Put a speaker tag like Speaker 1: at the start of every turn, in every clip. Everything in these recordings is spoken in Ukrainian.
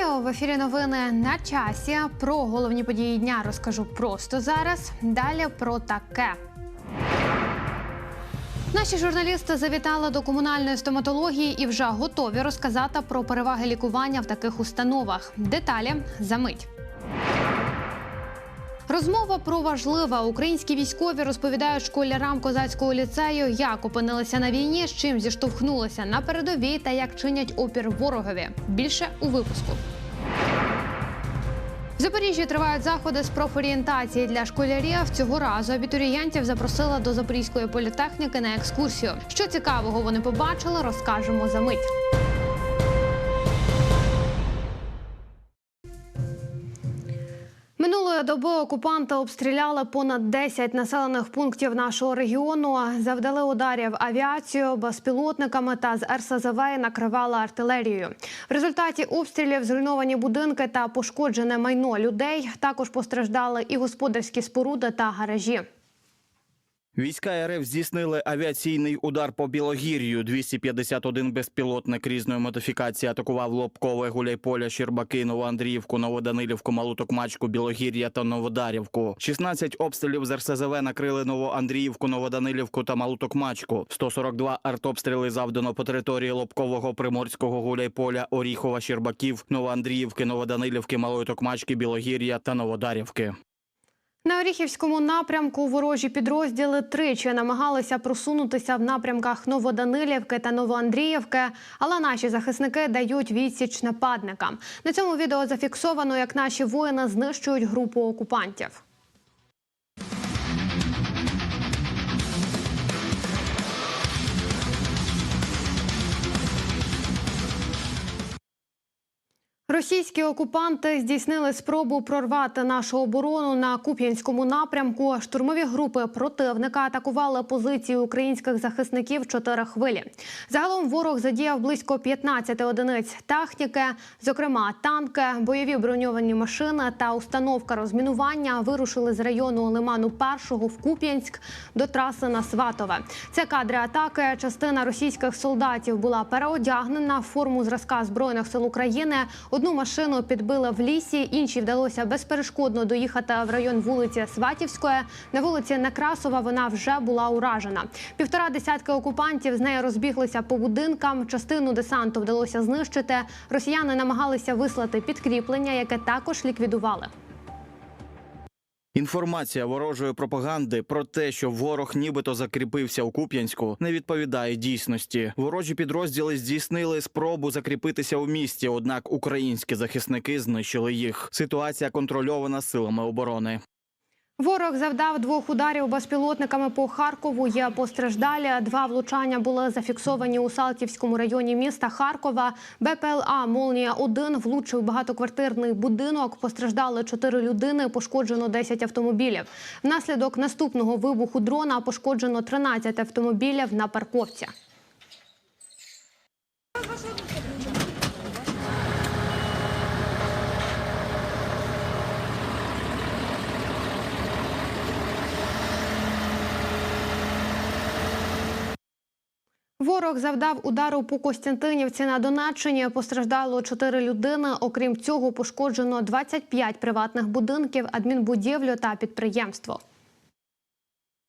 Speaker 1: Вітаю в ефірі. Новини на часі. Про головні події дня розкажу просто зараз. Далі про таке. Наші журналісти завітали до комунальної стоматології і вже готові розказати про переваги лікування в таких установах. Деталі за мить. Розмова про важливе. Українські військові розповідають школярам козацького ліцею, як опинилися на війні, з чим зіштовхнулися на передовій та як чинять опір ворогові. Більше у випуску. В Запоріжжі тривають заходи з профорієнтації для школярів. Цього разу абітурієнтів запросила до Запорізької політехніки на екскурсію. Що цікавого вони побачили, розкажемо за мить. Доби окупанти обстріляли понад 10 населених пунктів нашого регіону. Завдали ударів авіацію, безпілотниками та з РСЗВ накривали артилерією. В результаті обстрілів зруйновані будинки та пошкоджене майно людей. Також постраждали і господарські споруди та гаражі.
Speaker 2: Війська РФ здійснили авіаційний удар по Білогір'ю. 251 безпілотник різної модифікації атакував Лобкове, Гуляйполя, Щербаки, Новоандріївку, Новоданилівку, Малу Токмачку, Білогір'я та Новодарівку. 16 обстрілів з РСЗВ накрили Новоандріївку, Новоданилівку та Малу Токмачку. 142 артобстріли завдано по території Лобкового, Приморського, Гуляйполя, Оріхова, Щербаків, Новоандріївки, Новоданилівки, Малої Токмачки, Білогір'я та Новодарівки.
Speaker 1: На Оріхівському напрямку ворожі підрозділи тричі намагалися просунутися в напрямках Новоданилівки та Новоандріївки, але наші захисники дають відсіч нападникам. На цьому відео зафіксовано, як наші воїни знищують групу окупантів. Російські окупанти здійснили спробу прорвати нашу оборону на Куп'янському напрямку. Штурмові групи противника атакували позиції українських захисників чотири хвилі. Загалом ворог задіяв близько 15 одиниць техніки, зокрема танки, бойові броньовані машини та установка розмінування вирушили з району лиману першого в Куп'янськ до траси на Сватове. Це кадри атаки. Частина російських солдатів була переодягнена в форму зразка збройних сил України. Одну машину підбила в лісі, іншій вдалося безперешкодно доїхати в район вулиці Сватівської. На вулиці Некрасова вона вже була уражена. Півтора десятки окупантів з нею розбіглися по будинкам. Частину десанту вдалося знищити. Росіяни намагалися вислати підкріплення, яке також ліквідували.
Speaker 2: Інформація ворожої пропаганди про те, що ворог нібито закріпився у Куп'янську, не відповідає дійсності. Ворожі підрозділи здійснили спробу закріпитися у місті, однак українські захисники знищили їх. Ситуація контрольована силами оборони.
Speaker 1: Ворог завдав двох ударів безпілотниками по Харкову. Є постраждалі. Два влучання були зафіксовані у Салтівському районі міста Харкова. БПЛА Молнія 1 влучив багатоквартирний будинок. Постраждали чотири людини. Пошкоджено 10 автомобілів. Внаслідок наступного вибуху дрона пошкоджено 13 автомобілів на парковці. Ворог завдав удару по Костянтинівці на Донеччині. Постраждало 4 людини. Окрім цього, пошкоджено 25 приватних будинків, адмінбудівлю та підприємство.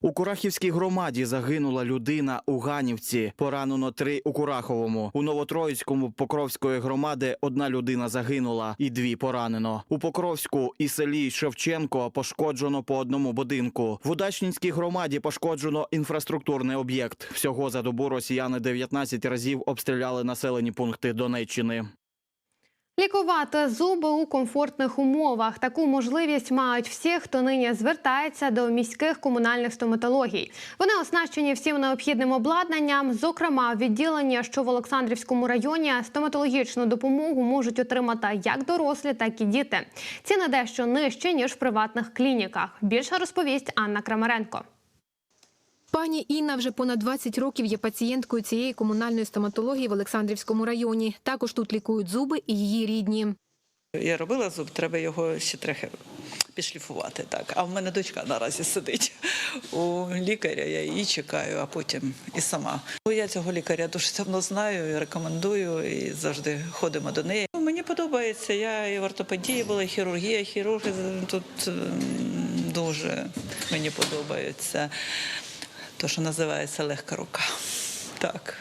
Speaker 2: У Курахівській громаді загинула людина у Ганівці. Поранено три у Кураховому. У Новотроїцькому Покровської громади одна людина загинула і дві поранено. У Покровську і селі Шевченко пошкоджено по одному будинку. В Удачнінській громаді пошкоджено інфраструктурний об'єкт. Всього за добу росіяни 19 разів обстріляли населені пункти Донеччини.
Speaker 1: Лікувати зуби у комфортних умовах. Таку можливість мають всі, хто нині звертається до міських комунальних стоматологій. Вони оснащені всім необхідним обладнанням. Зокрема, в відділенні, що в Олександрівському районі, стоматологічну допомогу можуть отримати як дорослі, так і діти. Ціни дещо нижчі ніж в приватних клініках. Більше розповість Анна Крамаренко.
Speaker 3: Пані Інна вже понад 20 років є пацієнткою цієї комунальної стоматології в Олександрівському районі. Також тут лікують зуби і її рідні.
Speaker 4: Я робила зуб, треба його ще трохи підшліфувати. Так. А в мене дочка наразі сидить у лікаря, я її чекаю, а потім і сама. Я цього лікаря дуже давно знаю, рекомендую і завжди ходимо до неї. мені подобається. Я і в ортопедії була, і хірургія, хірурги тут дуже мені подобається. То, що називається легка рука. Так.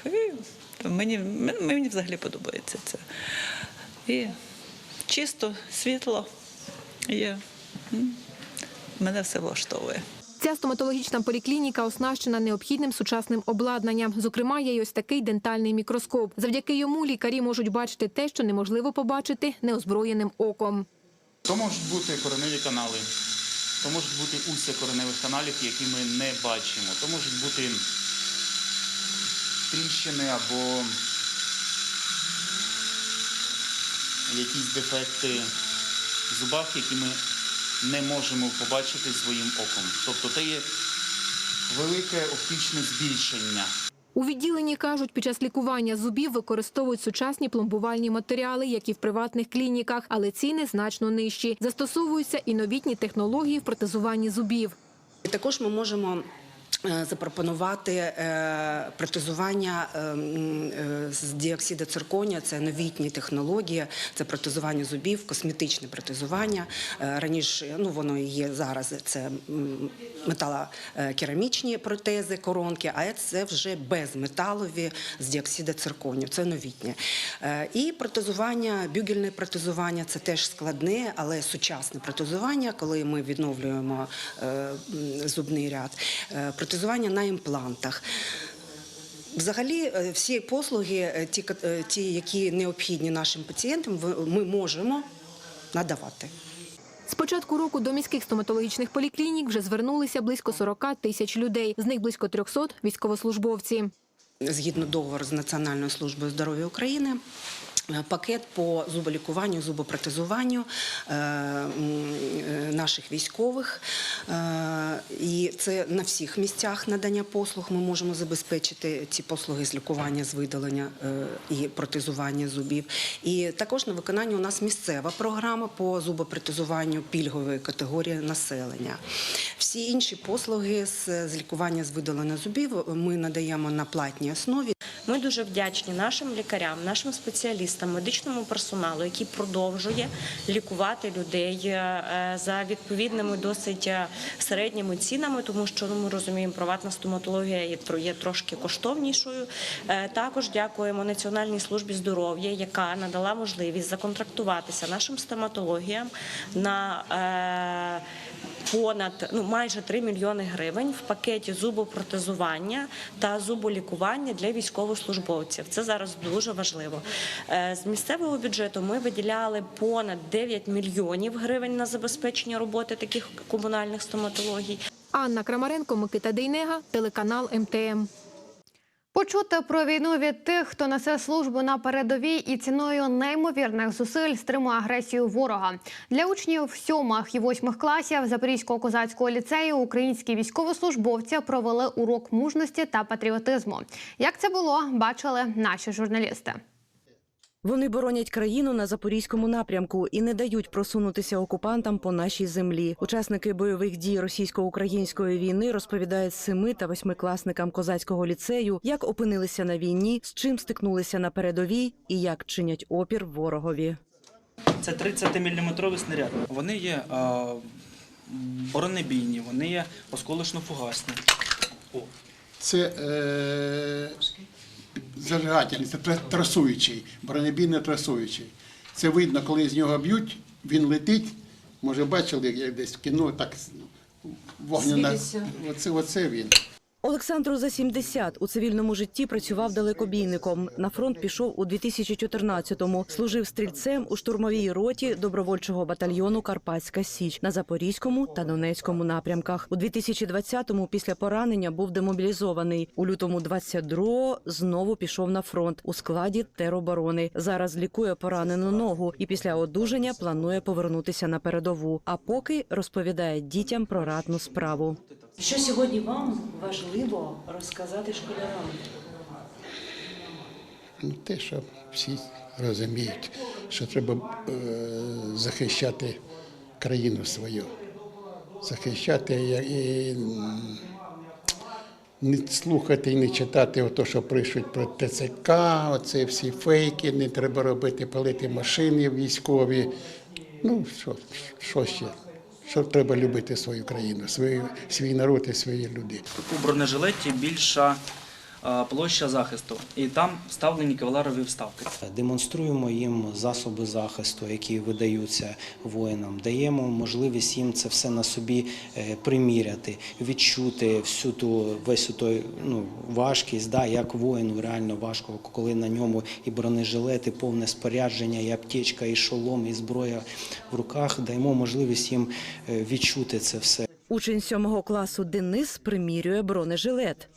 Speaker 4: І мені, мені, взагалі подобається це. І чисто, світло є. Мене все влаштовує.
Speaker 3: Ця стоматологічна поліклініка оснащена необхідним сучасним обладнанням. Зокрема, є й ось такий дентальний мікроскоп. Завдяки йому лікарі можуть бачити те, що неможливо побачити неозброєним оком.
Speaker 5: То можуть бути кореневі канали, то можуть бути устя кореневих каналів, які ми не бачимо. То можуть бути тріщини або якісь дефекти в зубах, які ми не можемо побачити своїм оком. Тобто це є велике оптичне збільшення.
Speaker 3: У відділенні кажуть, під час лікування зубів використовують сучасні пломбувальні матеріали, як і в приватних клініках, але ціни значно нижчі. Застосовуються і новітні технології в протезуванні зубів.
Speaker 6: Також ми можемо запропонувати е, протезування е, е, з діоксиду цирконія. Це новітні технології, це протезування зубів, косметичне протезування. Е, Раніше ну воно і є зараз. Це металокерамічні протези, коронки, а це вже безметалові з діоксиду цирконію. Це новітнє. Е, І протезування, бюгельне протезування це теж складне, але сучасне протезування, коли ми відновлюємо е, зубний ряд. Протезування на імплантах. Взагалі, е, всі послуги, е, ті, е, ті, які необхідні нашим пацієнтам, ми можемо надавати.
Speaker 3: З початку року до міських стоматологічних поліклінік вже звернулися близько 40 тисяч людей. З них близько 300 – військовослужбовці.
Speaker 6: згідно договору з Національною службою здоров'я України. Е, Пакет по зуболікуванню, зубопротезуванню е, е, наших військових, і це на всіх місцях надання послуг. Ми можемо забезпечити ці послуги з лікування, з видалення і протезування зубів. І також на виконанні у нас місцева програма по зубопротезуванню пільгової категорії населення. Всі інші послуги з лікування з видалення зубів ми надаємо на платній основі.
Speaker 7: Ми дуже вдячні нашим лікарям, нашим спеціалістам, медичному персоналу, який продовжує лікувати людей е, за відповідними досить е, середніми цінами, тому що ну, ми розуміємо, приватна стоматологія є тро- є трошки коштовнішою. Е, Також дякуємо Національній службі здоров'я, яка надала можливість законтрактуватися нашим стоматологіям на понад ну майже 3 мільйони гривень в пакеті зубопротезування та зуболікування для військовослужбовців. Це зараз дуже важливо. Е, З місцевого бюджету ми виділяли понад 9 мільйонів гривень на забезпечення роботи таких комунальних стоматологій.
Speaker 3: Анна Крамаренко, Микита Дейнега, телеканал МТМ.
Speaker 1: Почути про війну від тих, хто несе службу на передовій і ціною неймовірних зусиль стримує агресію ворога. Для учнів сьомих і восьмих класів Запорізького козацького ліцею українські військовослужбовці провели урок мужності та патріотизму. Як це було, бачили наші журналісти.
Speaker 8: Вони боронять країну на запорізькому напрямку і не дають просунутися окупантам по нашій землі. Учасники бойових дій російсько-української війни розповідають семи та восьмикласникам козацького ліцею, як опинилися на війні, з чим стикнулися на передовій і як чинять опір ворогові.
Speaker 9: Це 30-мм снаряд. Вони є а, бронебійні, вони є осколочно-фугасні.
Speaker 10: Це е, зажигательний, це трасуючий, бронебійно трасуючий. Це видно, коли з нього б'ють, він летить. Може, бачили, як десь в кіно, так вогняна. Оце, оце він.
Speaker 8: Олександру за 70 у цивільному житті працював далекобійником. На фронт пішов у 2014-му. Служив стрільцем у штурмовій роті добровольчого батальйону Карпатська Січ на Запорізькому та Донецькому напрямках. У 2020-му після поранення був демобілізований. У лютому 22-го знову пішов на фронт у складі тероборони. Зараз лікує поранену ногу і після одужання планує повернутися на передову. А поки розповідає дітям про ратну справу.
Speaker 11: Що сьогодні вам важливо розказати школярам?
Speaker 10: Ну, те, що всі розуміють, що треба е, захищати країну свою. Захищати і не слухати і не читати ото, що пишуть про ТЦК, оце всі фейки, не треба робити, палити машини військові. Ну, що, що ще? Що треба любити свою країну, свою, свій народ і свої люди.
Speaker 9: У бронежилеті більша площа захисту, і там вставлені кевларові вставки.
Speaker 12: Демонструємо їм засоби захисту, які видаються воїнам. Даємо можливість їм це все на собі е, приміряти, відчути всю ту весь той ну важкість, да, як воїну реально важко, коли на ньому і бронежилет, і повне спорядження, і аптечка, і шолом, і зброя в руках. Даємо можливість їм е, відчути це все.
Speaker 8: Учень сьомого класу Денис примірює бронежилет.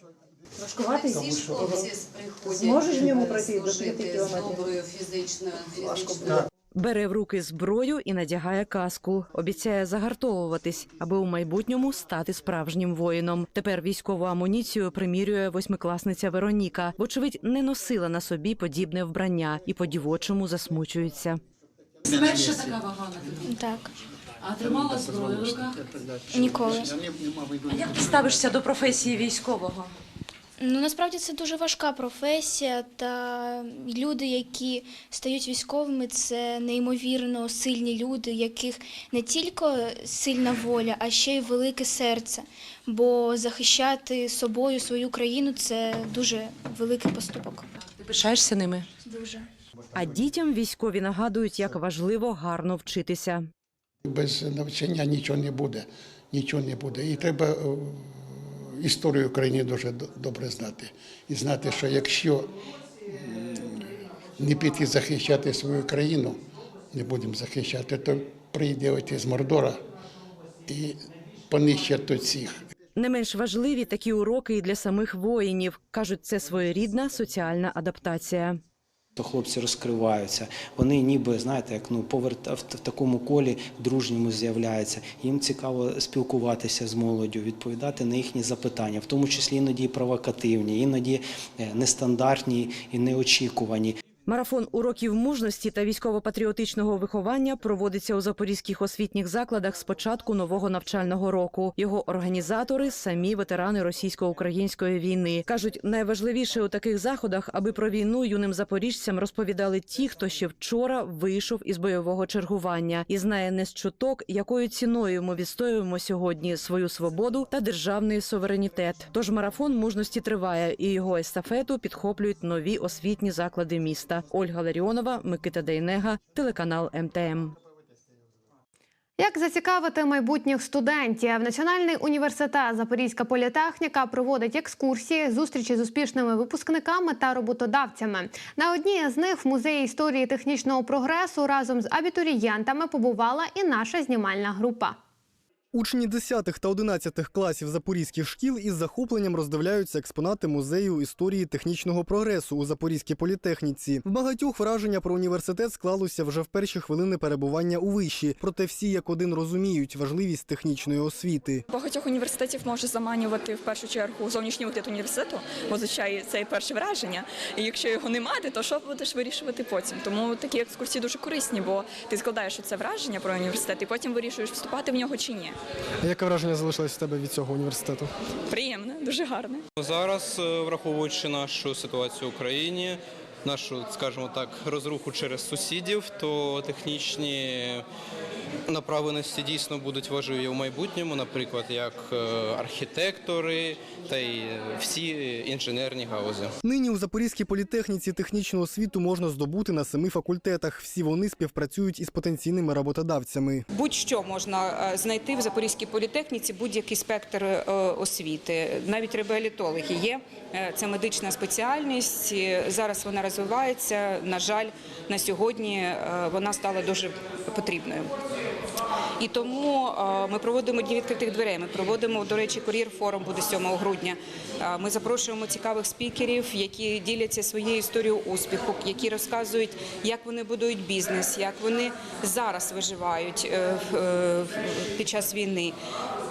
Speaker 13: Всі ж хлопці приходять
Speaker 11: Зможеш в ньому пройти до
Speaker 13: служити
Speaker 11: п'яти
Speaker 13: з
Speaker 11: кілометрів?
Speaker 13: доброю фізичною фізичною
Speaker 8: Бере в руки зброю і надягає каску. Обіцяє загартовуватись, аби у майбутньому стати справжнім воїном. Тепер військову амуніцію примірює восьмикласниця Вероніка. Вочевидь, не носила на собі подібне вбрання і по дівочому засмучується.
Speaker 13: Перша така вага на тобі.
Speaker 14: Так,
Speaker 13: А тримала зброю в руках?
Speaker 14: ніколи.
Speaker 11: А як ти ставишся до професії військового?
Speaker 14: Ну насправді це дуже важка професія, та люди, які стають військовими, це неймовірно сильні люди, яких не тільки сильна воля, а ще й велике серце. Бо захищати собою свою країну це дуже великий поступок.
Speaker 11: Ти пишаєшся ними?
Speaker 14: Дуже.
Speaker 8: А дітям військові нагадують, як важливо гарно вчитися.
Speaker 10: Без навчання нічого не буде. Нічого не буде. І треба е, історію України дуже добре знати. І знати, що якщо не піти захищати свою країну, не будемо захищати, то прийде отець з Мордора і понищать тут всіх.
Speaker 8: Не менш важливі такі уроки і для самих воїнів. кажуть, це своєрідна соціальна адаптація.
Speaker 12: То хлопці розкриваються. Вони ніби знаєте, як ну поверт в, такому колі дружньому з'являються. Їм цікаво спілкуватися з молоддю, відповідати на їхні запитання, в тому числі іноді провокативні, іноді е, нестандартні і неочікувані.
Speaker 8: Марафон уроків мужності та військово-патріотичного виховання проводиться у запорізьких освітніх закладах з початку нового навчального року. Його організатори самі ветерани російсько-української війни кажуть, найважливіше у таких заходах, аби про війну юним запоріжцям розповідали ті, хто ще вчора вийшов із бойового чергування і знає не з чуток, якою ціною ми відстоюємо сьогодні свою свободу та державний суверенітет. Тож марафон мужності триває, і його естафету підхоплюють нові освітні заклади міста. Ольга Ларіонова, Микита Дейнега, телеканал МТМ.
Speaker 1: Як зацікавити майбутніх студентів? Національний університет Запорізька політехніка проводить екскурсії, зустрічі з успішними випускниками та роботодавцями. На одній з них в музеї історії технічного прогресу разом з абітурієнтами побувала і наша знімальна група.
Speaker 15: Учні 10 та 11 класів запорізьких шкіл із захопленням роздивляються експонати музею історії технічного прогресу у Запорізькій політехніці. В багатьох враження про університет склалося вже в перші хвилини перебування у виші. Проте всі як один розуміють важливість технічної освіти.
Speaker 16: Багатьох університетів може заманювати в першу чергу зовнішній вигляд університету, бо звичайно це і перше враження. І якщо його не мати, то що будеш вирішувати потім? Тому такі екскурсії дуже корисні, бо ти складаєш це враження про університет і потім вирішуєш, вступати в нього чи ні.
Speaker 15: Яке враження залишилось в тебе від цього університету?
Speaker 16: Приємне, дуже гарне.
Speaker 17: Зараз, е, враховуючи нашу ситуацію в Україні, нашу, скажімо так, розруху через сусідів, то технічні направленості дійсно будуть важливі у майбутньому, наприклад, як е, архітектори та й всі інженерні галузі.
Speaker 15: Нині у Запорізькій політехніці технічну освіту можна здобути на семи факультетах. Всі вони співпрацюють із потенційними роботодавцями.
Speaker 18: Будь-що можна е, знайти в Запорізькій політехніці, будь-який спектр е, освіти. Навіть реабілітологи є. Е, Це медична спеціальність. Зараз вона розвивається. На жаль, на сьогодні е, вона стала дуже потрібною. І тому е, ми проводимо дні відкритих дверей. Ми проводимо, до речі, кур'єр форум буде 7 грудня. Е, Ми запрошуємо цікавих спікерів, які діляться своєю історією успіху, які розказують, як вони будують бізнес, як вони зараз виживають е, під час війни.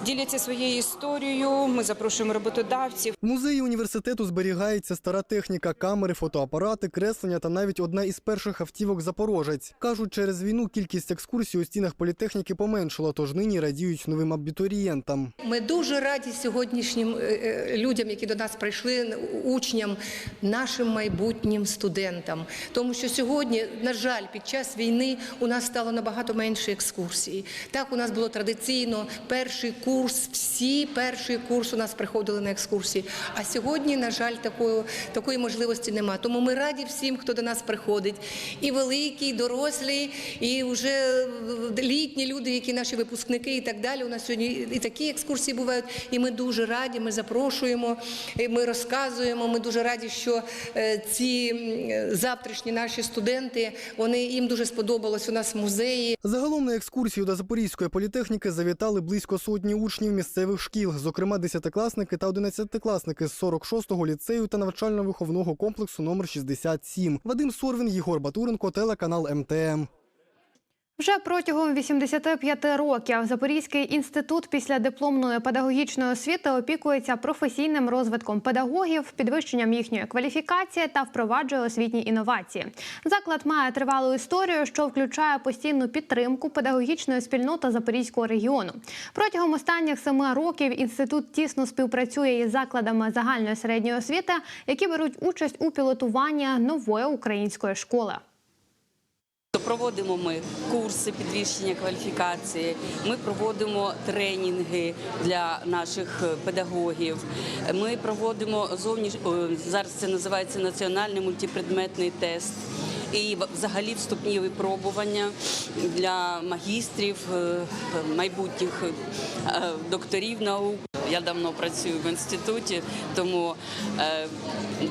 Speaker 18: Діляться своєю історією. Ми запрошуємо роботодавців.
Speaker 15: В музеї університету зберігається стара техніка, камери, фотоапарати, креслення та навіть одна із перших автівок Запорожець. Кажуть, через війну кількість екскурсій у стінах політехніки поменшала. тож нині радіють новим абітурієнтам.
Speaker 19: Ми дуже раді сьогоднішнім е, е, людям, які до нас прийшли, учням, нашим майбутнім студентам. Тому що сьогодні, на жаль, під час війни у нас стало набагато менше екскурсій. Так, у нас було традиційно перший курс, всі перший курс у нас приходили на екскурсії. А сьогодні, на жаль, такої, такої можливості нема. Тому ми раді всім, хто до нас приходить. І великі, і дорослі, і вже е, літні люди, які наші випускники і так далі. У нас сьогодні і такі екскурсії бувають. І ми дуже раді, ми запрошуємо, ми розказуємо. Ми дуже раді, що е, ці завтрашні наші студенти, вони їм дуже сподобалось у нас музеї.
Speaker 15: Загалом на екскурсію до Запорізької політехніки завітали близько сотні учнів місцевих шкіл, зокрема десятикласники та одинадцятикласники з 46-го ліцею та навчально-виховного комплексу номер 67. Вадим Сорвін, Єгор Батуренко, телеканал МТМ.
Speaker 1: Вже протягом 85 років Запорізький інститут після дипломної педагогічної освіти опікується професійним розвитком педагогів, підвищенням їхньої кваліфікації та впроваджує освітні інновації. Заклад має тривалу історію, що включає постійну підтримку педагогічної спільноти Запорізького регіону. Протягом останніх семи років інститут тісно співпрацює із закладами загальної середньої освіти, які беруть участь у пілотуванні нової української школи.
Speaker 20: Проводимо ми курси підвищення кваліфікації. Ми проводимо тренінги для наших педагогів. Ми проводимо зовніш... зараз це називається національний мультипредметний тест. І взагалі вступні випробування для магістрів, е, майбутніх е, докторів наук. Я давно працюю в інституті, тому е,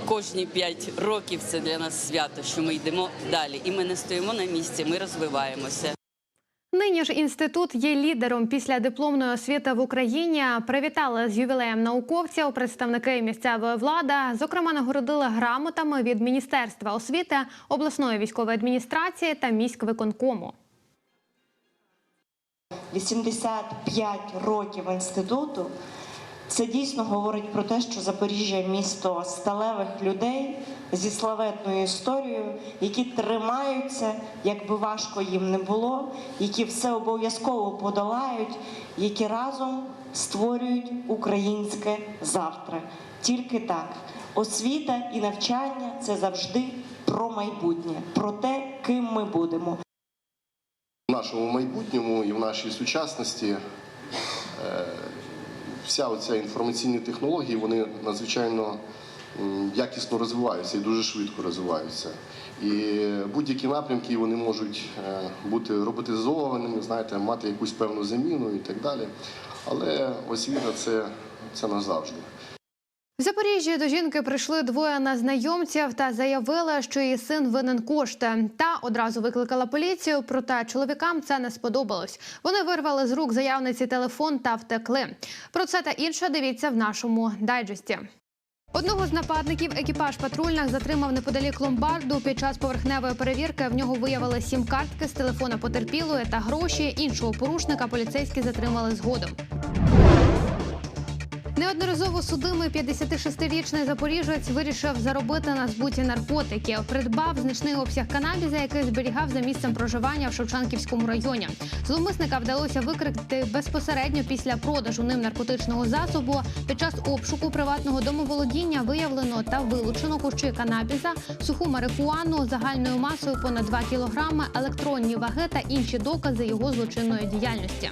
Speaker 20: кожні п'ять років це для нас свято, що ми йдемо далі. І ми не стоїмо на місці, ми розвиваємося.
Speaker 1: Нині ж інститут є лідером після дипломної освіти в Україні. Привітали з ювілеєм науковців, представники місцевої влади. Зокрема, нагородили грамотами від Міністерства освіти, обласної військової адміністрації та міськвиконкому.
Speaker 21: 85 років інституту. Це дійсно говорить про те, що Запоріжжя місто сталевих людей зі славетною історією, які тримаються, якби важко їм не було, які все обов'язково подолають, які разом створюють українське завтра. Тільки так. Освіта і навчання це завжди про майбутнє, про те, ким ми будемо.
Speaker 22: В нашому майбутньому і в нашій сучасності е, вся оця інформаційні технології вони надзвичайно якісно розвиваються і дуже швидко розвиваються. І будь-які напрямки вони можуть е, бути роботизованими, знаєте, мати якусь певну заміну і так далі. Але освіта це, це назавжди.
Speaker 1: В Запоріжжі до жінки прийшли двоє незнайомців та заявили, що її син винен кошти. Та одразу викликала поліцію. Проте чоловікам це не сподобалось. Вони вирвали з рук заявниці телефон та втекли. Про це та інше дивіться в нашому дайджесті. Одного з нападників екіпаж патрульних затримав неподалік ломбарду. Під час поверхневої перевірки в нього виявили сім картки з телефона потерпілої та гроші. Іншого порушника поліцейські затримали згодом. Неодноразово судимий 56-річний запоріжець вирішив заробити на збуті наркотиків. Придбав значний обсяг канабіза, який зберігав за місцем проживання в Шевченківському районі. Зловмисника вдалося викрити безпосередньо після продажу ним наркотичного засобу. Під час обшуку приватного домоволодіння виявлено та вилучено кущі канабіза, суху марихуану загальною масою понад 2 кілограми, електронні ваги та інші докази його злочинної діяльності.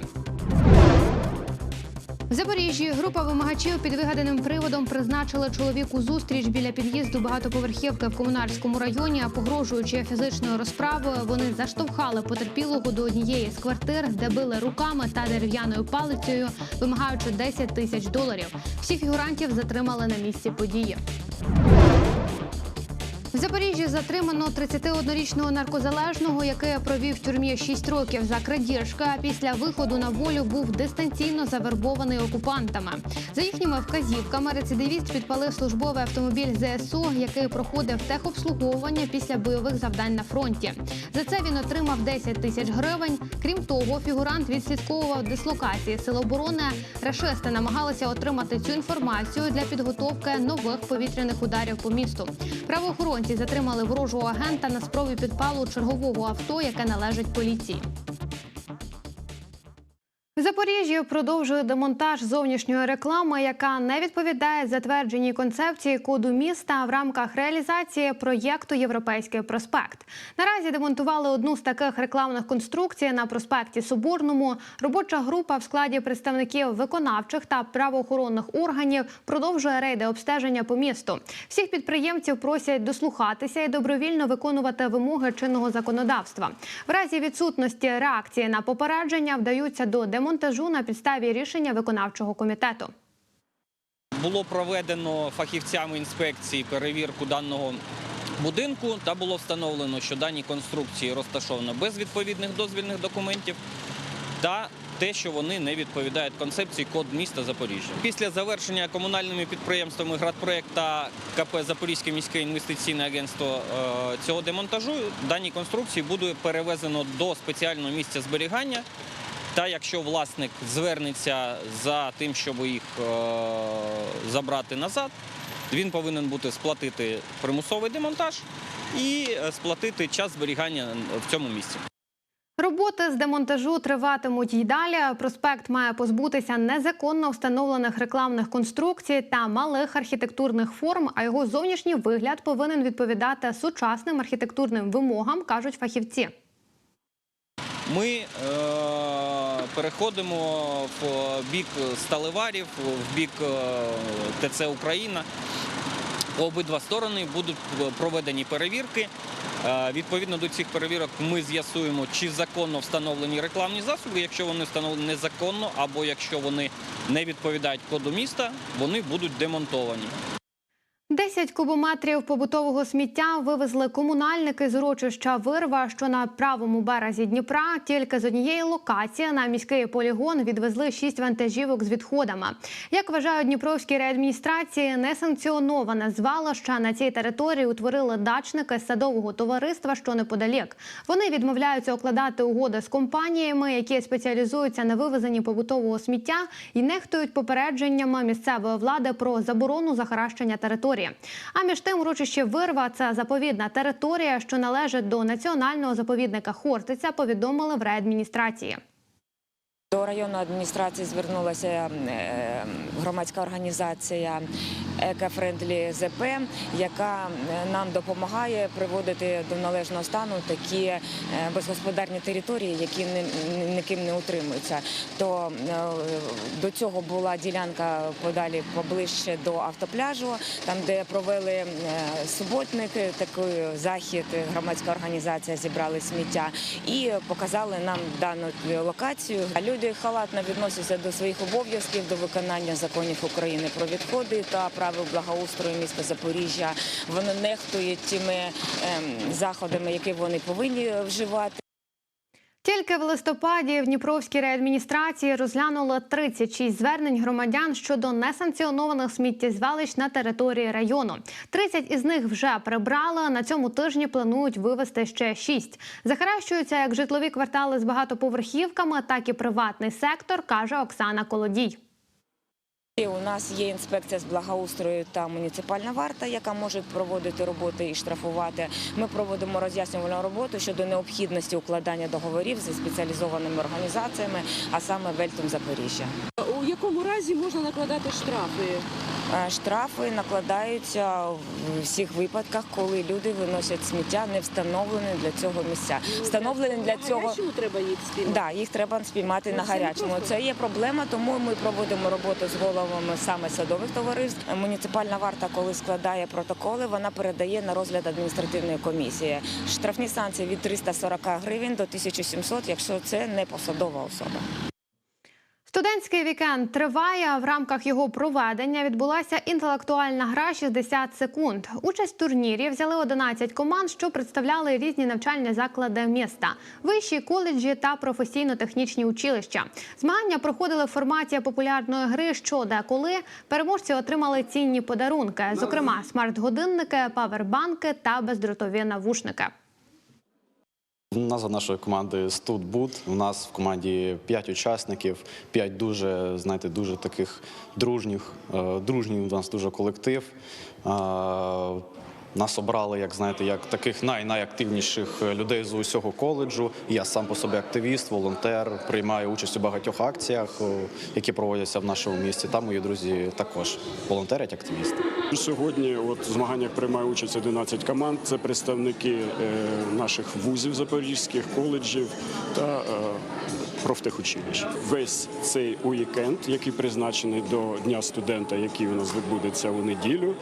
Speaker 1: В Запоріжжі група вимагачів під вигаданим приводом призначила чоловіку зустріч біля під'їзду багатоповерхівки в комунальському районі. А погрожуючи фізичною розправою, вони заштовхали потерпілого до однієї з квартир, де били руками та дерев'яною палицею, вимагаючи 10 тисяч доларів. Всіх фігурантів затримали на місці події. В Запоріжжі затримано 31-річного наркозалежного, який провів в тюрмі 6 років за крадіжки. А після виходу на волю був дистанційно завербований окупантами. За їхніми вказівками, рецидивіст підпалив службовий автомобіль ЗСУ, який проходив техобслуговування після бойових завдань на фронті. За це він отримав 10 тисяч гривень. Крім того, фігурант відслідковував дислокації сил оборони. Рашисти намагалися отримати цю інформацію для підготовки нових повітряних ударів по місту. Правоохоронці затримали ворожого агента на спробі підпалу чергового авто, яке належить поліції. В Запоріжжі продовжує демонтаж зовнішньої реклами, яка не відповідає затвердженій концепції коду міста в рамках реалізації проєкту Європейський проспект. Наразі демонтували одну з таких рекламних конструкцій на проспекті Соборному. Робоча група в складі представників виконавчих та правоохоронних органів продовжує рейди обстеження по місту. Всіх підприємців просять дослухатися і добровільно виконувати вимоги чинного законодавства. В разі відсутності реакції на попередження вдаються до демонтажу на підставі рішення виконавчого комітету.
Speaker 23: Було проведено фахівцями інспекції перевірку даного будинку та було встановлено, що дані конструкції розташовано без відповідних дозвільних документів та те, що вони не відповідають концепції код міста Запоріжжя. Після завершення комунальними підприємствами «Градпроект» та КП Запорізьке міське інвестиційне агентство е, цього демонтажу дані конструкції буде перевезено до спеціального місця зберігання. Та якщо власник звернеться за тим, щоб їх е, забрати назад, він повинен бути сплатити примусовий демонтаж і е, сплатити час зберігання в цьому місці.
Speaker 1: Роботи з демонтажу триватимуть й далі. Проспект має позбутися незаконно встановлених рекламних конструкцій та малих архітектурних форм. А його зовнішній вигляд повинен відповідати сучасним архітектурним вимогам, кажуть фахівці.
Speaker 23: Ми е, переходимо в бік сталеварів, в бік е, ТЦ Україна. Обидва сторони будуть проведені перевірки. Е, Відповідно до цих перевірок ми з'ясуємо, чи законно встановлені рекламні засоби. Якщо вони встановлені незаконно, або якщо вони не відповідають коду міста, вони будуть демонтовані.
Speaker 1: 10 кубометрів побутового сміття вивезли комунальники з урочища Вирва, що на правому березі Дніпра. Тільки з однієї локації на міський полігон відвезли 6 вантажівок з відходами. Як вважають Дніпровські реадміністрації, несанкціоноване звалище на цій території утворили дачники з садового товариства, що неподалік. Вони відмовляються укладати угоди з компаніями, які спеціалізуються на вивезенні побутового сміття і нехтують попередженнями місцевої влади про заборону захаращення території. А між тим, урочище Вирва це заповідна територія, що належить до національного заповідника Хортиця. Повідомили в реадміністрації.
Speaker 24: До районної адміністрації звернулася е, громадська організація Екофрендлі ЗП, яка е, нам допомагає приводити до належного стану такі е, безгосподарні території, які ні- ніким не утримуються. То е, до цього була ділянка подалі поближче до автопляжу, там де провели суботник, такий захід, громадська організація зібрали сміття і показали нам дану локацію. Люди халатно відносяться до своїх обов'язків, до виконання законів України про відходи та правил благоустрою міста Запоріжжя. Вони нехтують тими ем, заходами, які вони повинні вживати.
Speaker 1: Тільки в листопаді в Дніпровській реадміністрації розглянули 36 звернень громадян щодо несанкціонованих сміттєзвалищ на території району. 30 із них вже прибрали. На цьому тижні планують вивезти ще 6. Захаращуються як житлові квартали з багатоповерхівками, так і приватний сектор, каже Оксана Колодій.
Speaker 24: У нас є інспекція з благоустрою та муніципальна варта, яка може проводити роботи і штрафувати. Ми проводимо роз'яснювальну роботу щодо необхідності укладання договорів зі спеціалізованими організаціями, а саме Вельтом Запоріжжя.
Speaker 11: У якому разі можна накладати штрафи?
Speaker 24: Е, Штрафи накладаються в всіх випадках, коли люди виносять сміття, не встановлені для цього місця. Встановлені для
Speaker 11: На
Speaker 24: цього
Speaker 11: гарячому треба їх спіймати?
Speaker 24: Да, їх треба спіймати
Speaker 11: Ну,
Speaker 24: на гарячому. Це є проблема, тому ми проводимо роботу з головами саме садових товариств. Муніципальна варта, коли складає протоколи, вона передає на розгляд адміністративної комісії. Штрафні санкції від 340 гривень до 1700, якщо це не посадова особа.
Speaker 1: Студентський вікенд триває. В рамках його проведення відбулася інтелектуальна гра «60 секунд. Участь в турнірі взяли 11 команд, що представляли різні навчальні заклади міста, вищі коледжі та професійно-технічні училища. Змагання проходили в форматі популярної гри «Що, де, коли». Переможці отримали цінні подарунки, зокрема смарт-годинники, павербанки та бездротові навушники.
Speaker 25: Назва нашої команди Студбуд. У нас в команді 5 учасників, 5 дуже, знаєте, дуже таких дружніх. е, Дружній у нас дуже колектив. Е, Нас обрали, як знаєте, як таких най найактивніших людей з усього коледжу. Я сам по собі активіст, волонтер, приймаю участь у багатьох акціях, які проводяться в нашому місті. Там мої друзі також волонтерять, активісти.
Speaker 26: Сьогодні от в змаганнях приймає участь 11 команд. Це представники е, наших вузів запорізьких, коледжів та е, профтехучилищ. Весь цей уікенд, який призначений до Дня студента, який у нас відбудеться у неділю.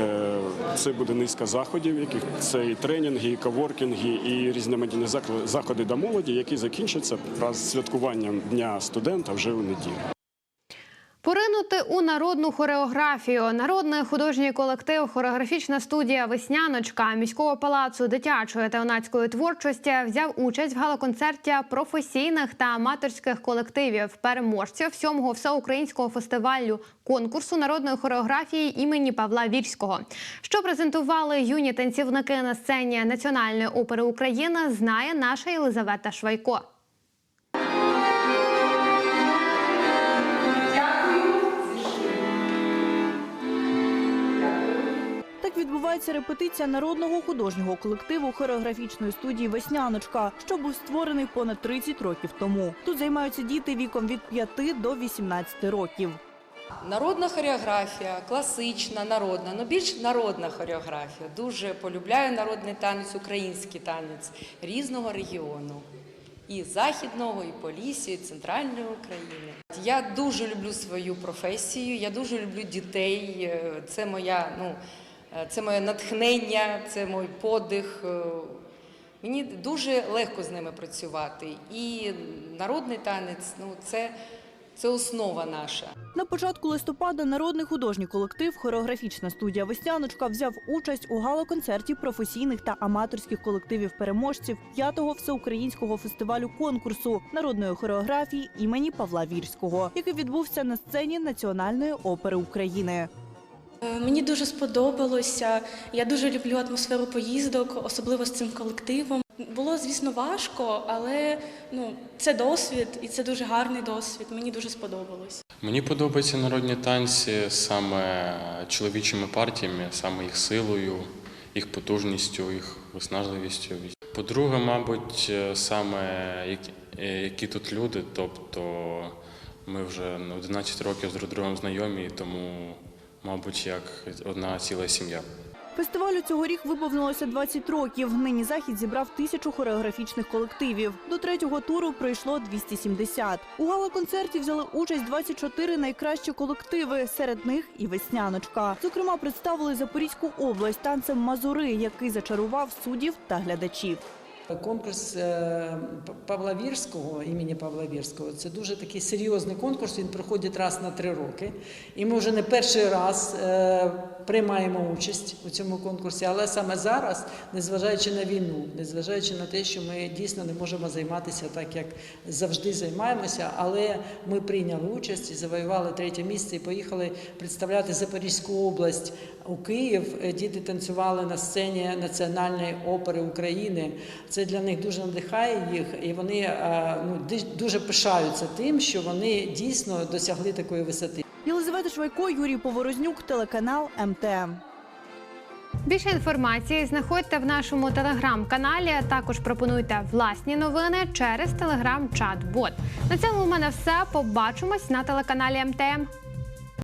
Speaker 26: е, Це буде низка заходів, яких це і тренінги, і коворкінги, і різноманітні заходи до молоді, які закінчаться раз святкуванням Дня студента вже у неділю.
Speaker 1: Поринути у народну хореографію. Народний художній колектив, хореографічна студія Весняночка міського палацу дитячої та юнацької творчості взяв участь в галоконцерті професійних та аматорських колективів переможців сьомого всеукраїнського фестивалю конкурсу народної хореографії імені Павла Вірського. Що презентували юні танцівники на сцені Національної опери України, знає наша Єлизавета Швайко.
Speaker 27: Так відбувається репетиція народного художнього колективу хореографічної студії Весняночка, що був створений понад 30 років тому. Тут займаються діти віком від 5 до 18 років.
Speaker 28: Народна хореографія, класична, народна, ну більш народна хореографія. Дуже полюбляю народний танець, український танець різного регіону. І західного, і Полісся, і центральної України. Я дуже люблю свою професію, я дуже люблю дітей. Е, Це моя, ну, це моє натхнення, це мій подих. Е, Мені дуже легко з ними працювати. І народний танець ну, це, це основа наша.
Speaker 27: На початку листопада народний художній колектив хореографічна студія Весняночка взяв участь у галоконцерті професійних та аматорських колективів переможців п'ятого всеукраїнського фестивалю конкурсу народної хореографії імені Павла Вірського, який відбувся на сцені Національної опери України.
Speaker 29: Е, Мені дуже сподобалося. Я дуже люблю атмосферу поїздок, особливо з цим колективом. Було, звісно, важко, але ну, це досвід, і це дуже гарний досвід. Мені дуже сподобалось.
Speaker 30: Мені подобаються народні танці саме чоловічими партіями, саме їх силою, їх потужністю, їх виснажливістю. По-друге, мабуть, е, саме які, е, які тут люди, тобто ми вже на 11 років з друг другом знайомі, тому, мабуть, як одна ціла сім'я.
Speaker 27: Фестивалю цьогорік виповнилося 20 років. Нині захід зібрав тисячу хореографічних колективів. До третього туру прийшло 270. У гала-концерті взяли участь 24 найкращі колективи. Серед них і весняночка. Зокрема, представили Запорізьку область танцем Мазури, який зачарував суддів та глядачів.
Speaker 31: Конкурс е, Павла Вірського, імені Павла Вірського, це дуже такий серйозний конкурс. Він проходить раз на три роки. І ми вже не перший раз е, приймаємо участь у цьому конкурсі. Але саме зараз, незважаючи на війну, незважаючи на те, що ми дійсно не можемо займатися так, як завжди займаємося, але ми прийняли участь і завоювали третє місце і поїхали представляти Запорізьку область у Київ. Е, Діти танцювали на сцені Національної опери України. Це для них дуже надихає їх, і вони е, ну, дуже пишаються тим, що вони дійсно досягли такої висоти.
Speaker 27: Єлизавета Швайко, Юрій Поворознюк, телеканал МТМ.
Speaker 1: Більше інформації знаходьте в нашому телеграм-каналі. а Також пропонуйте власні новини через телеграм-чат-бот. На цьому у мене все. Побачимось на телеканалі МТМ.